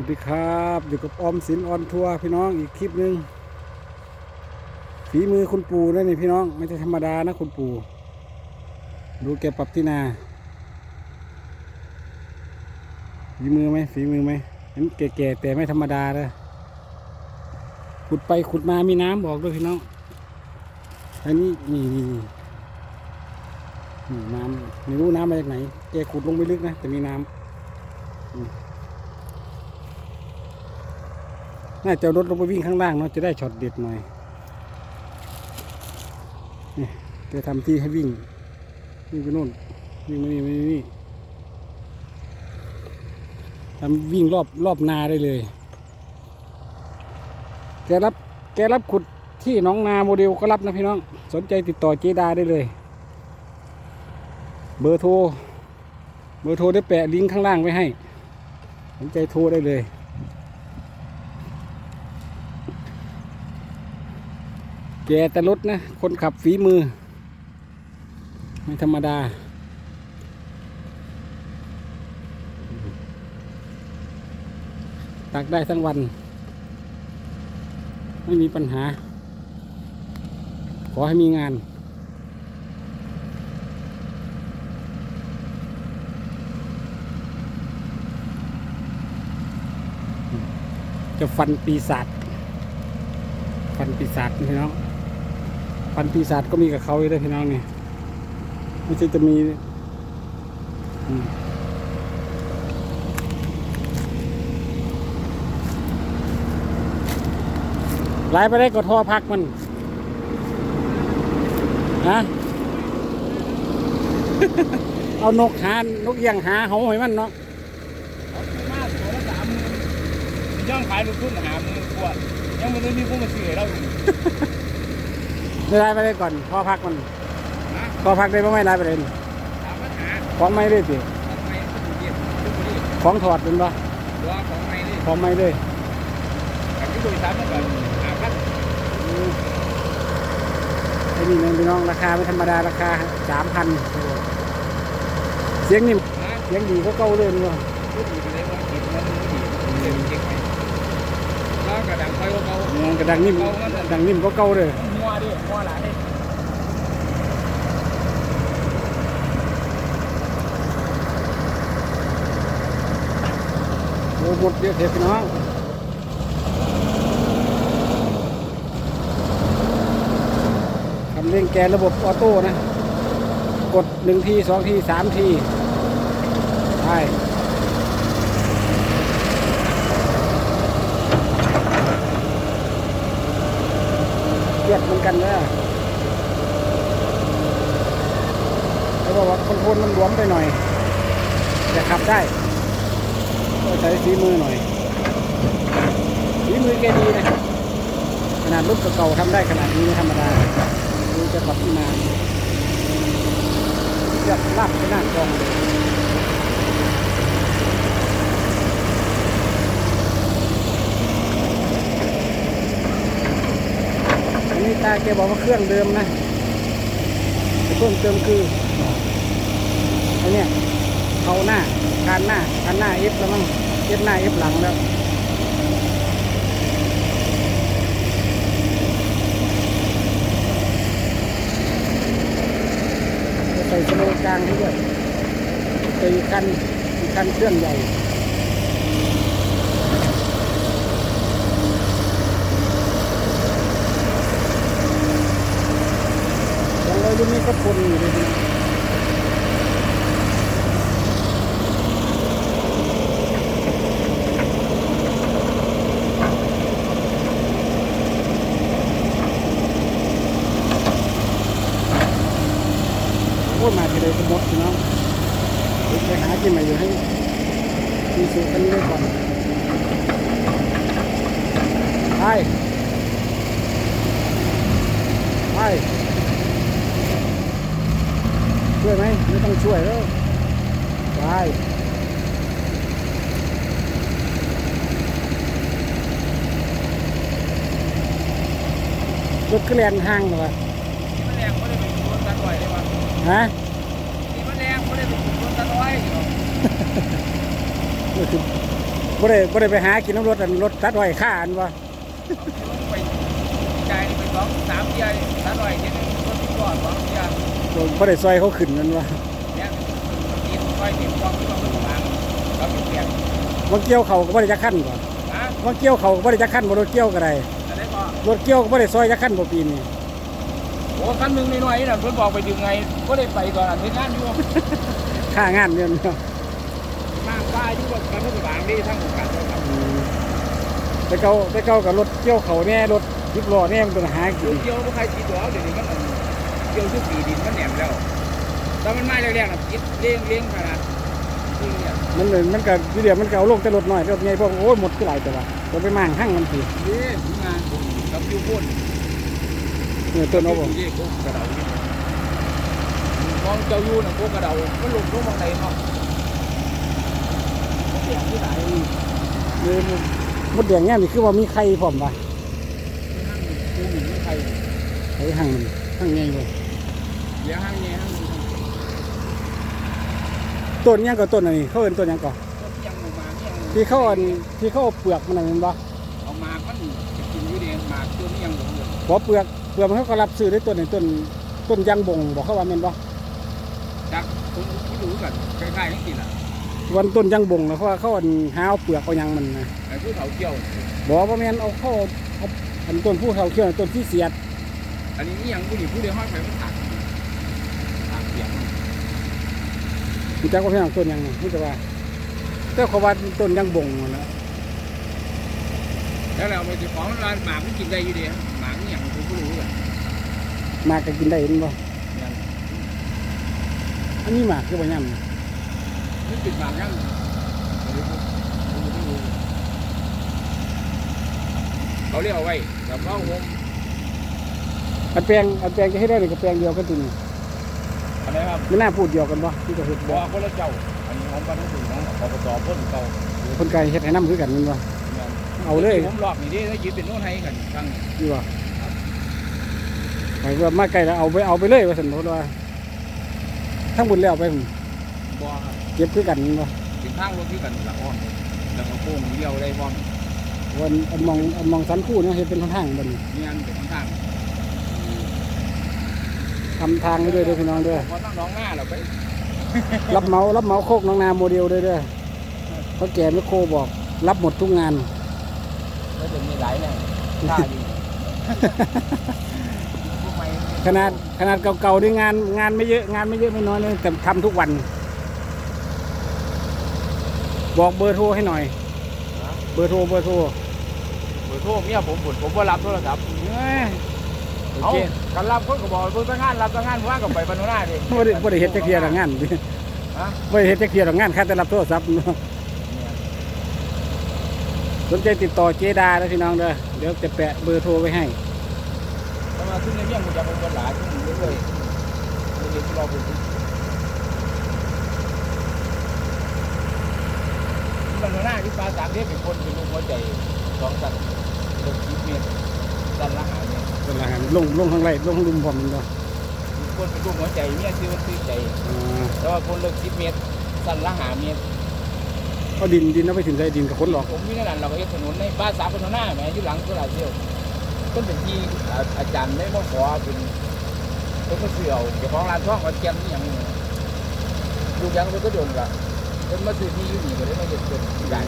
วัสดีครับ อยู่กับออมสินออนทัวร์พี่น้องอีกคลิปหนึ่งฝีมือคุณปู่นั่นนี่พี่น้องไม่ใช่ธรรมดานะคุณปู่ดูแกปรับที่นาฝีมือไหมฝีมือไหมเห็นแก่ๆแต่ไม่ธรรมดาเลยขุดไปขุดมามีน้ำบอกด้วยพี่น้องอันนี้นี่นี่นี่นี่น้ำไม่รู้น้ำมาจากไหนแกขุดลงไปลึกนะแต่มีน้ำ น่าจะรถลงไปวิ่งข้างล่างเนาะจะได้ช็อตเด็ดหน่อยนี่จะทำที่ให้วิ่งวิ่งไปโน่นวิ่งมานี่มานี่นี่ทำวิ่งรอบรอบนาได้เลย แกรับแกรับขุดที่น้องนาโมเดลก็รับนะพี่น้อง สนใจติดต่อเจดาได้เลย เบอร์โทร เบอร์โทรได้แปะลิงก์ข้างล่างไว้ให้ สนใจโทรได้เลย แกแต่รถนะ คนขับฝีมือ ไม่ธรรมดา ตักได้ทั้งวัน ไม่มีปัญหา ขอให้มีงานจะฟันปีศาจฟันปีศาจพี่น้อง ฟันปีศาจก็มีกับเขาเลยพี่น้องนี่ไม่ใช่จะมีอืมไล่ไปได้ก็ทอพักมันฮะเอานกหานกเอียงหาเขาให้มันเนาะมาตัวละสามมืย่องขายลูกทุนหามื่นกว่ายังไม่ได้มีผู้มาซื้อให้เรา ไม่ได้ไปได้ก่อนทอพักมันนะทอพักได้บ้างไหมไล่ไปเลยถามปัญหาของไม่ได้สิของไม่ทุกเดียวทุกคนนี่ของถอดเป็นปะตัวของไม่นี่ของไม่เลยกับที่บริษัทมันก็หาพันไอ้นี่นะพี่น้องราคาไม่ธรรมดาราคาสามพันเสียงนี่นะเสียงดีก็เก่าเลยเนาะพูดดีไปเลยว่าผิดมันไม่ดีเรื่องจริงไหมแล้วกระดังไฟเขาเนี่ยกระดังนิ่มดังนิ่มก็เก่าเลย มัวดิมัวหลายดิโอ้หมดเยอะเทพี่น้องทำเร่งแกนระบบออโต้นะ กดหนึ่งทีสองทีสามที ใช่ เกียดเหมือนกันนะเขาบอกว่าคนโทรลมันหลวมไปหน่อยแต่ขับได้ก็ใช้ฝีมือหน่อยฝีมือแกดีนะขนาดรถเก่าๆทำได้ขนาดนี้ไม่ธรรมดาดูจะขับที่มาจะลาบไปหน้ากองเลยอันนี้ ตาแกบอกว่าเครื่องเดิมนะแต่เพิ่มเติมคืออันนี้เขาหน้าการหน้าการหน้าเอฟแล้วมั้งเอฟหน้าเอฟหลังแล้วใส่สโลกลางให้ด้วยใส่อีกคันอีกคันเครื่องใหญ่ ยังเลยรุ่นนี้ก็ทนอยู่เลยโอ้มาทีเดียวก็หมดเน้องเดี๋ยวไปหากินม่อยู่ให้มีสูตรกันนี้ไว้ก่อนไปไป ช่วยไหมไม่ต้องช่วยแล้วไปรถก็แลนห้างเลยวะที่มันแรงไม่ได้เป็นคนตัดไว้เลยวะฮะที่มันแรงไม่ได้เป็นคนตัดไว้ก็คือบ่ได้บ่ได้ไปหากินน้ำรถอันรถตัดอ้อยข้าอันวะไปใจายไปสองสามเที่ยละหน่อยทีหนึงรถที่ก่อนสองเที่ย บ่ได้ซอยเขาขึ้นนั่นวะเนี่ยตีนค่อยตีนกองที่ว่ามันบางเราอยู่เปลี่ยนว่าเกี่ยวเขาก็บ่ได้จักขั้นบ่นะว่าเกี่ยวเขาก็บ่ได้จักขั้นบ่รถเกี่ยวก็ได้จะได้บอกรถเกี่ยวก็บ่ได้ซอยจักขั้นบ่ปีนี้โอ้คันหนึ่งน้อยๆนี่น่ะเพิ่นบอกไปดึงไงก็ได้ไปตอนนั้นเฮ็ดงานอยู่ค่างานเนี่ยเนาะมากป้าอยู่กับการรถบางดีทั้งหมดกันเลยครับอืมไปเก่าไปเก่ากับรถเกี่ยวเขาแน่รถยิบล้อแน่มันเป็นหากินเกี่ยวบ่ใครคิดตัวเดี๋ยวนี้มันอัน เกี่ยวทุกปีดินมันแหนมแล้วแต่มันมาแรกๆน่ะคิดเลี้ยงเลี้ยงขนาดจริงเนี่ยมันเลยมันก็อยู่เดียวมันก็เอาลงแต่รถน้อยรถใหญ่พวกโอ้ยหมดคือหลายแต่ว่าจะไปมั่งหั่งมันสินี่งานผมกับอยู่พุ่นเนี่ยต้นเอาบ่ยู่โคกกระเดานี่มองเจ้าอยู่น่ะโคกกระเดามันลงลงบางไหนเนาะเสียงที่ไหนนี่มดแดงเนี่ยนี่คือว่ามีไข่พร้อมป่ะห้างกูหนีไม่ใครไอ้หั่งมันหั่งใหญ่บ่เลี้ย งห้างเนี่ยห้างต้นหยังก็ต้นอันนี้ เขาเอิ้นต้นหยังก็ก็เพียงลงมาเพียงที่เขาอันที่เขาเอาเปลือกมันนั่นแม่นบ่เอามามันจะกินอยู่เดีหมากตัวนี้ยังหลงอยู่บ่เปลือกเปลือกมันเขาก็รับซื้อได้ต้นนี้ต้นต้นยางบงบอกเขาว่าแม่นบ่จักผมไม่รู้กันคล้ายๆนี่สิล่ะวันต้นยางบงนะเพราะว่าเขาอันหาเอาเปลือกเอาหยังมันนะไอ้ผู้เฒ่าเกี่ยว บอกว่าแม่นเอาเข้าเอาอันต้นผู้เขาเขียวต้นที่เสียด อันนี้นี่ยังผู้หญิงผู้เดียวห้อยไปมันถักถักเสียง รู้จักว่าเพียงต้นหยังนี่แต่ว่าแต่เขาว่าต้นยางบงนั่นแหละแล้วเราไปจะของร้านหมากมันกินได้อยู่ดีหมากนี่ยังผมไม่รู้กันหมากก็กินได้เห็นบ่เนี่ยอันนี้หมากคือบ่ยำมันปิดหมากยังไม่รู้ผมไม่รู้เขาเรียกเอาไว้กับเบ้าหมอันแปลงอันแปลงจะให้ได้เลยกับแปลงเดียวกันตัวนี้ อะไรครับไม่น่าพูดเดียวกันบ่ที่จะเฮ็ดบบ่อกคนละเจ้า อันนี้ของบ้านทั้งสี่น้องอบตพ่นเก่าคนไกลเฮ็ดให้นํคือกันแม่นบ่เอาเลยผมหลอกนี่ดิถ้ายืนเป็นโน่นให้กันครั้งดีบ่ไปว่ามาไกลแล้วเอาไปเอาไปเลยว่าซั่นเพราะว่าทั้งหมดแล้วไปพุ่นบ่ครับเก็บคือกันแม่นบ่เป็นทางรถที่กันละอ้อมแล้วก็โค้งเดียวได้พร้อมวันอันมองอันมองสันคู่เนาะเฮ็ดเป็นทางๆบัดนี้นี่อันเป็นทาง ทำทางให้ด้วยเด้อพี่น้องเด้อพอน้องหน้าเราไปรับเหมารับเหมาโคกน้องนาโมเดลด้วยเด้อเพราะแกไม่โคบอก รับหมดทุกงานแล้วจะมีหลายแน่ท่าดีพวกไม้ขนาดขนาดเก่าๆนี่งานงานไม่เยอะงานไม่เยอะไม่น้อยเลยแต่ทำทุกวัน บอกเบอร์โทรให้หน่อย เบอร์โทรเบอร์โทรเบอร์โทรเมียผมผมผมว่ารับโทรศัพท์เอ้ย โอเอาเคกันรับคนก็บอกเพิ่งไปงานรับไปงานว่างกับไปบรรณหน้าดิไม่ได้ไม่ได้เฮ็ดจะเคลียร์หลังงานฮะไม่ได้เฮ็ดจะเคลียร์หลังงานค่าแต่รับโทรศัพท์เนาะสนใจติดต่อเจดาแล้วพี่น้องเด้อเดี๋ยวจะแปะเบอร์โทรไว้ให้ แต่ว่าทุนในเมี่ยงมันจะเป็นคนหลายทุนเรื่อยๆเรื่อยๆที่เราเป็นบรรณหน้าที่ปลาสามเทพเป็นคนเป็นลูกหัวใจสองสันเลิกคิดเมียสันละหาเนี่ย เป็นหลังงานลงลงข้างไรลงข้างลุมผมมันบ่คนเป็นลูกหัวใจเมียซื้อมันซื้อใจอ่าแต่ว่าคนเลิกคิดเมียสันละหาเมียเอาดินดินเอาไปถึงใจดินกับคนหรอกผมมีขนาดเราก็เฮ็ดถนนในบ้านสามบรรณหน้าแหมอยู่หลังตลาดเที่ยวต้นเป็นที่อาจารย์ไม่มาขอเป็นต้นก็เสือเอาเจ้าของร้านช่องก็แกมนี่อย่างนี้ลูกยังมันก็โดนกะเป็นมาซื้อที่อยู่นี่ก็ได้มาเห็ดเป็นใหญ่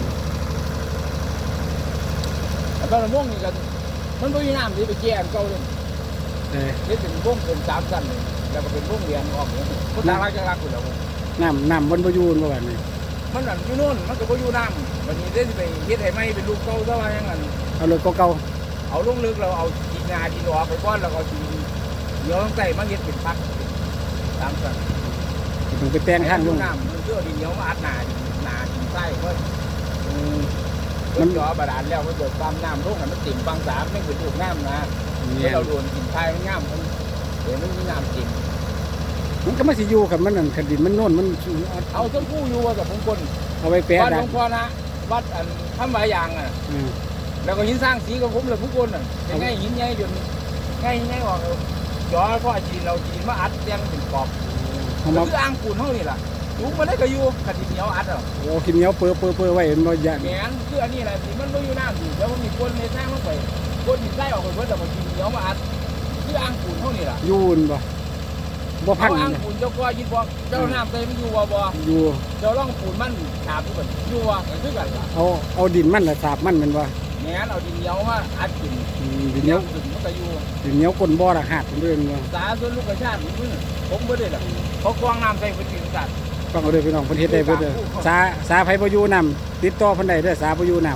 แต่ตอนละม่วงนี่กัน มันไม่มีน้ำที่ไปแก้อันเก่าเลยเออเฮ็ดเป็นวงเป็นสามสั้นเลยแล้วก็เป็นวงเรียนออกเนี่ยคนต่างรักจังรักอยู่แล้วน้ำน้ำบนประยูนประมาณนี้มันนั่นอยู่โน่นมันก็บ่อยู่น้ำวันนี้ได้สิไปเฮ็ดให้ไม่เป็นลูกเก่าซะว่าอย่างนั้นเอาเลยเก่าเอาลงลึกเราเอาดินงาดินออกไปก้อนแล้วก็เอาดินเดี๋ยวต้องใส่มาเฮ็ดเป็นพักตามสั้นๆถึงไปแต่งข้างลงน้ำมันเชื่อดินเหนียวมาอัดหนาดินหนาดินใต้เพิ่นอื มมันจ่อบาดาลแล้วมันเกิดความน้ำลงกันมันติ่มฟังสามไม่เป็นลูกน้ำนะเนี่เดี๋ยวยเราโดนกินไทยมันง่ามมันเดี๋ยวมันมีน้ำติ่มมันก็ไม่สิอยู่กับมันนั่นขันดินมันโน่นมันเอาต้นผู้อยู่ว่ากับมงคลเอาไปแปะวัดดัหลกวงพ่อนะวัดอันทำหลายอย่างอะอืมแล้วก็หินสร้างสีกับผมเลยทุกคนน่ะยังไงหินใหญ่จนง่ายง่ายออกจ่อพ่อจีนเราจีนมาอัดยังเป็นกรอบเอาก็มาคืออ่างปูนเท่านี่แหละ มจุกมันได้ก็อยู่ขัดดินเหนียวอัดอะโอ้กินเหนียวเปื้อเปื้อเปื้อไว้มันบ่ยานแหมนคืออันนี้แหละสิมันไม่อยู่น้ำสิแล้วมันมีคนในแท้งลงไปคนหินไส้ออกไปเพื่อแต่มากินเหนียวมาอัดคืออ่างปูนเท่านี้ล่ะอยูนบ่บ่พัเอางอ่างเนี่ยปูนเจ้าก็ยินบอกเจ้าน้ำเต็มนอยู่บ่บ่อยู่เจ้าร่องปูนมันฉาบอยู่กันอยู่ว่าก็คือกันล่ะเอาเอาดินมันละสาบมันแมันบ่แหมนเอาดินเหนียวมาอัดกินอืมดินเหนียวขึ้นมันก็อยู่ ดินเหนียวก้นบ่อละหาดเรื่องบ่สาส่วนลูกกระชาติมันผมบ่ได้ล่ะเขากวางน้ำใส่พื้นที่สัตว์ ฟังเอาเด้อพี่น้องเพิ่นเฮ็ดได้เบิดเด้อสาสาไผบ่อยู่นํติดต่อเพิ่นได้เด้อสาบ่อยู่นํ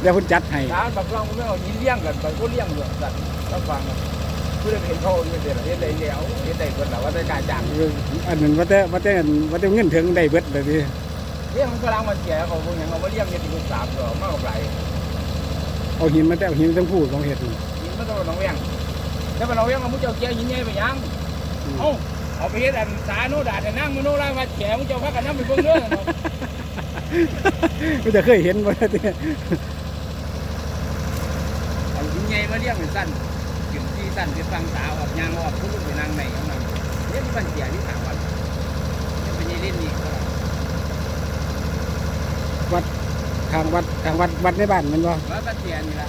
เดี๋ยวเพิ่นจัดให้สารบักกลองมันไม่เอาหินเลี้ยงกันไปก็เลี้ยงอยู่สัตว์ต้องฟังกันผู้ใดเห็นเขาเนี่ยเดี๋ยวเห็นได้เดียวเห็นได้เพิ่นล่ะว่าได้การจ้างเอออันนั้นว่าแต่ว่าแต่อันว่าแต่เงินถึงได้เบิดเลยพี่เลี้ยงมันกำลังมันเสียเขาพวกอย่างเขามาเลี้ยงเนี่ยที่ลูกสามตัวมากกว่าไหลเอาหินมาแต่เอาหินทั้งผู้ของเฮ็ดนี่หินมันต้องน้องเวียงถ้าเป็นน้องเวียงเรามุเจ้าเกี้ยหินใหญ่ไปยังเอ้า เอาไปเฮ็ดอันสาโนดาแต่นั่งมโนราวัดแขมุเจ้าพักกันนั่งไปเบิ่งเด้อเนาะก็จะเคยเห็นบ่ล่ะติเอาหินใหญ่มาเลี้ยงเป็นสั้นขึ้นที่สั้นเป็นฟังสาวออกยางออกผู้ลูกไปนั่งในเขานั่งเลี้ยงที่บ้านเสียที่ทางวัดนี่เป็นยี่เล่นนี่ก็ทางวัดทางวัดวัดในบ้านแมันบ่วัดบ้านเสียนี่ละ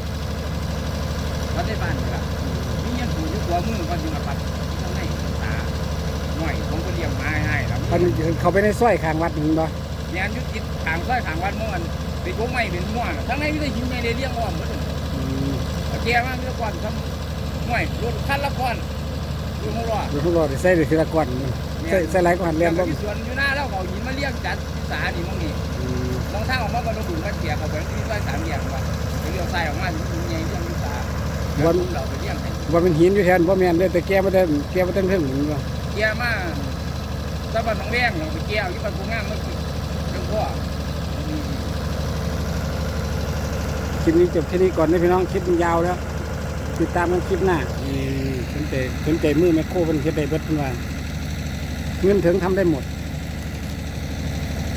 วัดในบ้านนี่ละมีเงี้ยผูอยู่หัวมือก็จึงมาปัดข้างในตา หน่อยผมก็เลี้ยงมาให้แล้วอันเขาไปในซอยข้างวัดนี่แม่นบ่เนี่ยยุติดทางซอยทางวัดม่วนไปพวกไม้เป็นม่วนทั้งในไม่ได้หินใหญ่เลยเลี้ยงอ้อมหมดเลยอืมเอาแกมามีละก่อนทำห่วยรถคันละก่อนดูหัวรอดเดี๋ยวพวกเราได้ใส่ได้ทีละก้อนนี่ใส่ใส่หลายก้อนเรียนบ่ที่สวนอยู่หน้าแล้วเขาหินมาเลี้ยงจัดที่สานี่มองนี่อืมมองทางออกมาก็ระบุว่าเสียเขาไปที่ซอยสามแยกว่าไปเลี้ยวซ้ายออกมาถึงหินใหญ่เลี้ยงที่สาแล้วเราไปเลี้ยงให้ว่าเป็นหินอยู่แทนบ่แม่นเด้อแต่แกบ่ได้แกบ่ได้ถึงนี่บ่เกียร์มาตะบันหนองแวงเราไปเกียร์อยู่บ้านกูงามเมื่อกี้เรื่องพ่อคลิปนี้จบแค่นี้ก่อนนะพี่น้องคลิปมันยาวแล้ว ติดตามกันคลิปหน้านี่สนใจสนใจมือแมคโครเพิ่นเฮ็ดได้เบิดเพิ่นว่าเงินถึงทำได้หมด